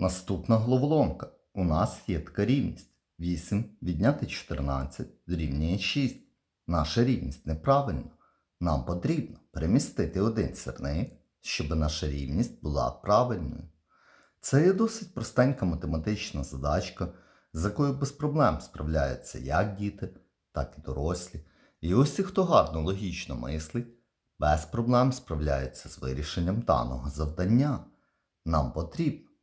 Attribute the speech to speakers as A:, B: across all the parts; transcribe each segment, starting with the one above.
A: Наступна головоломка. У нас є така рівність. 8 відняти 14 дорівнює 6. Наша рівність неправильна. Нам потрібно перемістити один сірник, щоб наша рівність була правильною. Це є досить простенька математична задачка, з якою без проблем справляються як діти, так і дорослі. І усі, хто гарно логічно мислить, без проблем справляються з вирішенням даного завдання. Нам потрібно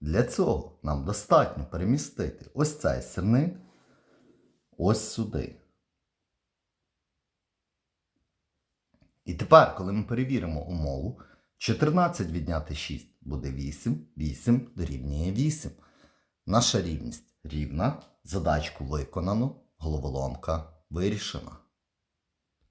A: Для цього нам достатньо перемістити ось цей сирник ось сюди. І тепер, коли ми перевіримо умову, 14 відняти 6 буде 8, 8 дорівнює 8. Наша рівність рівна, задачку виконано, головоломка вирішена.